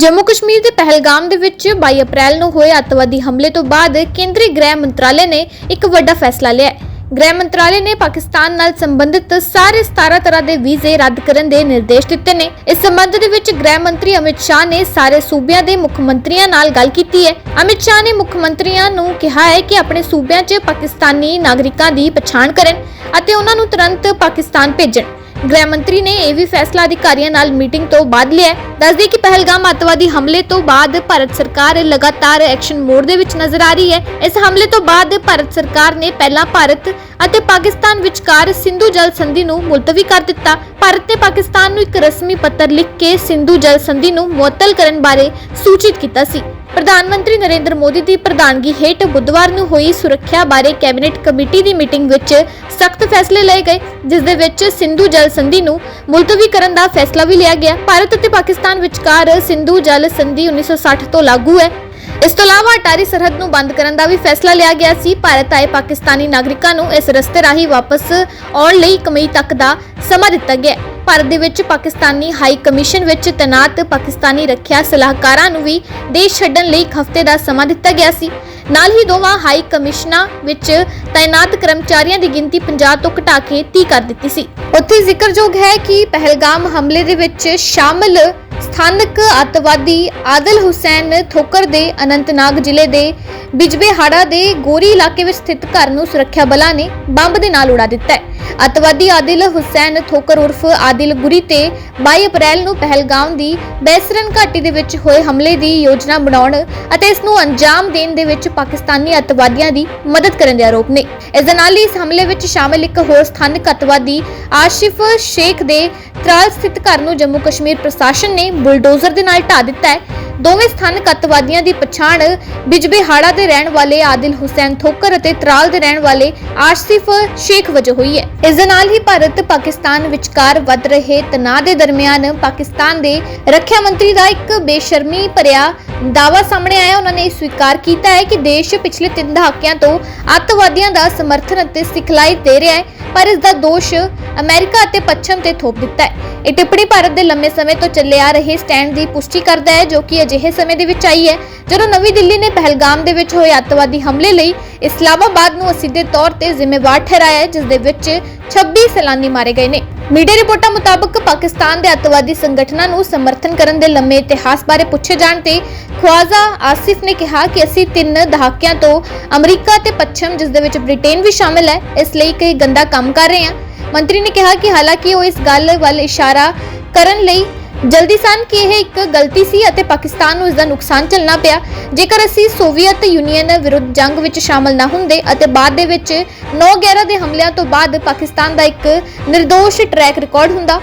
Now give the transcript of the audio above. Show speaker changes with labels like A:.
A: ਜੰਮੂ ਕਸ਼ਮੀਰ ਦੇ ਪਹਿਲਗਾਮ ਦੇ ਵਿੱਚ 22 ਅਪ੍ਰੈਲ ਨੂੰ ਹੋਏ ਅੱਤਵਾਦੀ ਹਮਲੇ ਤੋਂ ਬਾਅਦ ਕੇਂਦਰੀ ਗ੍ਰਹਿ ਮੰਤਰਾਲੇ ਨੇ ਇੱਕ ਵੱਡਾ ਫੈਸਲਾ ਲਿਆ ਹੈ। ਗ੍ਰਹਿ ਮੰਤਰਾਲੇ ਨੇ ਪਾਕਿਸਤਾਨ ਨਾਲ ਸੰਬੰਧਿਤ ਸਾਰੇ 17 ਤਰ੍ਹਾਂ ਦੇ ਵੀਜ਼ੇ ਰੱਦ ਕਰਨ ਦੇ ਨਿਰਦੇਸ਼ ਦਿੱਤੇ ਨੇ। ਇਸ ਸੰਬੰਧ ਦੇ ਵਿੱਚ ਗ੍ਰਹਿ ਮੰਤਰੀ ਅਮਿਤ ਸ਼ਾਹ ਨੇ ਸਾਰੇ ਸੂਬਿਆਂ ਦੇ ਮੁੱਖ ਮੰਤਰੀਆਂ ਨਾਲ ਗੱਲ ਕੀਤੀ ਹੈ। ਅਮਿਤ ਸ਼ਾਹ ਨੇ ਮੁੱਖ ਮੰਤਰੀਆਂ ਨੂੰ ਕਿਹਾ ਹੈ ਕਿ ਆਪਣੇ ਸੂਬਿਆਂ 'ਚ ਪਾਕਿਸਤਾਨੀ ਨਾਗਰਿਕਾਂ ਦੀ ਪਛਾਣ ਕਰਨ ਅਤੇ ਉਹਨਾਂ ਨੂੰ ਤੁਰੰਤ ਪਾਕਿਸਤਾਨ ਭੇਜਣ। ਗ੍ਰਹਿ ਮੰਤਰੀ ਨੇ ਇਹ ਵੀ ਫੈਸਲਾ ਅਧਿਕਾਰੀਆਂ ਨਾਲ ਮੀਟਿੰਗ ਤੋਂ ਬਾਅਦ ਲਿਆ ਹੈ। ਦੱਸਦੇ ਕਿ ਪਹਿਲਗਾਮ ਅੱਤਵਾਦੀ ਹਮਲੇ ਤੋਂ ਬਾਅਦ ਭਾਰਤ ਸਰਕਾਰ ਲਗਾਤਾਰ ਐਕਸ਼ਨ ਮੋਡ ਦੇ ਵਿੱਚ ਨਜ਼ਰ ਆ ਰਹੀ ਹੈ। ਇਸ ਹਮਲੇ ਤੋਂ ਬਾਅਦ ਭਾਰਤ ਸਰਕਾਰ ਨੇ ਪਹਿਲਾਂ ਭਾਰਤ ਅਤੇ ਪਾਕਿਸਤਾਨ ਵਿਚਕਾਰ ਸਿੰਧੂ ਜਲ ਸੰਧੀ ਨੂੰ ਮੁਲਤਵੀ ਕਰ ਦਿੱਤਾ। ਭਾਰਤ ਨੇ ਪਾਕਿਸਤਾਨ ਨੂੰ ਇੱਕ ਰਸਮੀ ਪੱਤਰ ਲਿਖ ਕੇ ਸਿੰਧੂ ਜਲ ਸੰਧੀ ਨੂੰ ਮੁਅੱਤਲ ਕਰਨ ਬਾਰੇ ਸੂਚਿਤ ਕੀਤਾ ਸੀ। ਪ੍ਰਧਾਨ ਮੰਤਰੀ ਨਰਿੰਦਰ ਮੋਦੀ ਦੀ ਪ੍ਰਧਾਨਗੀ ਹੇਠ ਬੁੱਧਵਾਰ ਨੂੰ ਹੋਈ ਸੁਰੱਖਿਆ ਬਾਰੇ ਕੈਬਨਿਟ ਕਮੇਟੀ ਦੀ ਮੀਟਿੰਗ ਵਿੱਚ ਸਖਤ ਫੈਸਲੇ ਲਏ ਗਏ, ਜਿਸ ਦੇ ਵਿੱਚ ਸਿੰਧੂ ਜਲ ਸੰਧੀ ਨੂੰ ਮੁਲਤਵੀ ਕਰਨ ਦਾ ਫੈਸਲਾ ਵੀ ਲਿਆ ਗਿਆ। ਭਾਰਤ ਅਤੇ ਪਾਕਿਸਤਾਨ ਵਿਚਕਾਰ ਸਿੰਧੂ ਜਲ ਸੰਧੀ 1960 ਤੋਂ ਲਾਗੂ ਹੈ। ਇਸ ਤੋਂ ਇਲਾਵਾ ਅਟਾਰੀ ਸਰਹੱਦ ਨੂੰ ਬੰਦ ਕਰਨ ਦਾ ਵੀ ਫੈਸਲਾ ਲਿਆ ਗਿਆ ਸੀ। ਭਾਰਤ ਆਏ ਪਾਕਿਸਤਾਨੀ ਨਾਗਰਿਕਾਂ ਨੂੰ ਇਸ ਰਸਤੇ ਰਾਹੀਂ ਵਾਪਸ ਆਉਣ ਲਈ ਕਮਈ ਤੱਕ ਦਾ ਸਮਾਂ ਦਿੱਤਾ ਗਿਆ। ਭਾਰਤ ਦੇ ਵਿੱਚ ਪਾਕਿਸਤਾਨੀ ਹਾਈ ਕਮਿਸ਼ਨ ਵਿੱਚ ਤੈਨਾਤ ਪਾਕਿਸਤਾਨੀ ਰੱਖਿਆ ਸਲਾਹਕਾਰਾਂ ਨੂੰ ਵੀ ਦੇਸ਼ ਛੱਡਣ ਲਈ ਇੱਕ ਹਫ਼ਤੇ ਦਾ ਸਮਾਂ ਦਿੱਤਾ ਗਿਆ ਸੀ। ਨਾਲ ਹੀ ਦੋਵਾਂ ਹਾਈ ਕਮਿਸ਼ਨਾਂ ਵਿੱਚ ਤਾਇਨਾਤ ਕਰਮਚਾਰੀਆਂ ਦੀ ਗਿਣਤੀ 50 ਤੋਂ ਘਟਾ ਕੇ 30 ਕਰ ਦਿੱਤੀ ਸੀ। ਉੱਥੇ ਜ਼ਿਕਰਯੋਗ ਹੈ ਕਿ ਪਹਿਲਗਾਮ ਹਮਲੇ ਦੇ ਵਿੱਚ ਸ਼ਾਮਲ ਸਥਾਨਕ ਅੱਤਵਾਦੀ ਆਦਿਲ ਹੁਸੈਨ ਥੋਕਰ ਦੇ ਅਨੰਤਨਾਗ ਜ਼ਿਲ੍ਹੇ ਦੇ ਬਿਜਬੇਹਾੜਾ ਦੇ ਗੋਰੀ ਇਲਾਕੇ ਵਿੱਚ ਸਥਿਤ ਘਰ ਨੂੰ ਸੁਰੱਖਿਆ ਬਲਾਂ ਨੇ ਬੰਬ ਦੇ ਨਾਲ ਉਡਾ ਦਿੱਤਾ ਹੈ। ਅੱਤਵਾਦੀ ਆਦਿਲ ਹੁਸੈਨ ਥੋਕਰ ਉਰਫ ਆਦਿਲ ਗੁਰੀ ਤੇ 22 ਅਪ੍ਰੈਲ ਨੂੰ ਪਹਿਲਗਾਮ ਦੀ ਬੈਸਰਨ ਘਾਟੀ ਦੇ ਵਿੱਚ ਹੋਏ ਹਮਲੇ ਦੀ ਯੋਜਨਾ ਬਣਾਉਣ ਅਤੇ ਇਸ ਨੂੰ ਅੰਜਾਮ ਦੇਣ ਦੇ ਵਿੱਚ ਪਾਕਿਸਤਾਨੀ ਅੱਤਵਾਦੀਆਂ ਦੀ ਮਦਦ ਕਰਨ ਦੇ ਆਰੋਪ ਨੇ। ਇਸ ਦੇ ਨਾਲ ਹੀ ਇਸ ਹਮਲੇ ਵਿੱਚ ਸ਼ਾਮਲ ਇੱਕ ਹੋਰ ਸਥਾਨਕ ਅੱਤਵਾਦੀ ਆਸ਼ਿਫ ਸ਼ੇਖ ਦੇ ਤਰਾਲ ਸਥਿਤ ਘਰ ਨੂੰ ਜੰਮੂ ਕਸ਼ਮੀਰ ਪ੍ਰਸ਼ਾਸਨ ਨੇ ਬੁਲਡੋਜ਼ਰ ਦੇ ਨਾਲ ਢਾ ਦਿੱਤਾ ਹੈ। ਦੋਵੇਂ ਸਥਾਨਕ ਅੱਤਵਾਦੀਆਂ ਦੀ ਪਛਾਣ ਬਿਜਬੇਹਾੜਾ ਦੇ ਰਹਿਣ ਵਾਲੇ ਆਦਿਲ ਹੁਸੈਨ ਥੋਕਰ ਅਤੇ ਤਰਾਲ ਦੇ ਰਹਿਣ ਵਾਲੇ ਆਸ਼ਿਫ ਸ਼ੇਖ ਵਜੋਂ ਹੋਈ ਹੈ। ਇਸ ਦੇ ਨਾਲ ਹੀ ਭਾਰਤ ਪਾਕਿਸਤਾਨ ਵਿਚਕਾਰ ਵੱਧ ਰਹੇ ਤਣਾਅ ਦੇ ਦਰਮਿਆਨ ਪਾਕਿਸਤਾਨ ਦੇ ਰੱਖਿਆ ਮੰਤਰੀ ਦਾ ਇੱਕ ਬੇਸ਼ਰਮੀ ਭਰਿਆ ਦਾਵਾ ਸਾਹਮਣੇ ਆਇਆ। ਉਹਨਾਂ ਨੇ ਸਵੀਕਾਰ ਕੀਤਾ ਹੈ ਕਿ ਦੇਸ਼ ਪਿਛਲੇ 3 ਦਹਾਕਿਆਂ ਤੋਂ ਅੱਤਵਾਦੀਆਂ ਦਾ ਸਮਰਥਨ ਅਤੇ ਸਿਖਲਾਈ ਦੇ ਰਿਹਾ ਹੈ, ਪਰ ਇਸ ਦਾ ਦੋਸ਼ ਅਮਰੀਕਾ ਅਤੇ ਪੱਛਮ ਤੇ ਥੋਪ ਦਿੱਤਾ ਹੈ। ਇਹ ਟਿੱਪਣੀ ਭਾਰਤ ਦੇ ਲੰਮੇ ਸਮੇਂ ਤੋਂ ਚੱਲੇ ਆ ਰਹੇ ਸਟੈਂਡ ਦੀ ਪੁਸ਼ਟੀ ਕਰਦਾ ਹੈ, ਜੋ ਕਿ ਅਜਿਹੇ ਸਮੇਂ ਦੇ ਵਿੱਚ ਆਈ ਹੈ, ਜਦੋਂ ਨਵੀਂ ਦਿੱਲੀ ਨੇ ਪਹਿਲਗਾਮ ਦੇ ਵਿੱਚ ਹੋਏ ਅੱਤਵਾਦੀ ਹਮਲੇ ਲਈ ਇਸਲਾਮਾਬਾਦ ਨੂੰ ਅਸਿੱਧੇ ਤੌਰ ਤੇ ਜ਼ਿੰਮੇਵਾਰ ਠਹਿਰਾਇਆ ਹੈ ਜਿਸ ਦੇ ਵਿੱਚ 26 ਸੈਲਾਨੀ ਮਾਰੇ ਗਏ ਨੇ। ਮੀਡੀਆ ਰਿਪੋਰਟਾਂ ਮੁਤਾਬਕ ਪਾਕਿਸਤਾਨ ਦੇ ਅੱਤਵਾਦੀ ਸੰਗਠਨਾਂ ਨੂੰ ਸਮਰਥਨ ਕਰਨ ਦੇ ਲੰਮੇ ਇਤਿਹਾਸ ਬਾਰੇ ਪੁੱਛੇ ਜਾਣ ਤੇ ਖਵਾਜ਼ਾ ਆਸਿਫ ਨੇ ਕਿਹਾ ਕਿ ਅਸੀਂ ਤਿੰਨ ਦਹਾਕਿਆਂ ਤੋਂ ਅਮਰੀਕਾ ਤੇ ਪੱਛਮ, ਜਿਸ ਦੇ ਵਿੱਚ ਬ੍ਰਿਟੇਨ ਵੀ ਸ਼ਾਮਿਲ ਹੈ, ਇਸ ਲਈ ਕਈ ਗੰਦਾ ਕੰਮ ਕਰ ਰਹੇ ਹਾਂ। ਮੰਤਰੀ ਨੇ ਕਿਹਾ ਕਿ ਹਾਲਾਂਕਿ ਉਹ ਇਸ ਗੱਲ ਵੱਲ ਇਸ਼ਾਰਾ ਕਰਨ ਲਈ ਜਲਦੀ ਸਨ ਕਿ ਇਹ ਇੱਕ ਗਲਤੀ ਸੀ ਅਤੇ ਪਾਕਿਸਤਾਨ ਨੂੰ ਇਸ ਦਾ ਨੁਕਸਾਨ ਝੱਲਣਾ ਪਿਆ। ਜੇਕਰ ਅਸੀਂ ਸੋਵੀਅਤ ਯੂਨੀਅਨ ਵਿਰੁੱਧ ਜੰਗ ਵਿੱਚ ਸ਼ਾਮਲ ਨਾ ਹੁੰਦੇ ਅਤੇ ਬਾਅਦ ਦੇ ਵਿੱਚ 9/11 ਦੇ ਹਮਲਿਆਂ ਤੋਂ ਬਾਅਦ ਪਾਕਿਸਤਾਨ ਦਾ ਇੱਕ ਨਿਰਦੋਸ਼ ਟਰੈਕ ਰਿਕਾਰਡ ਹੁੰਦਾ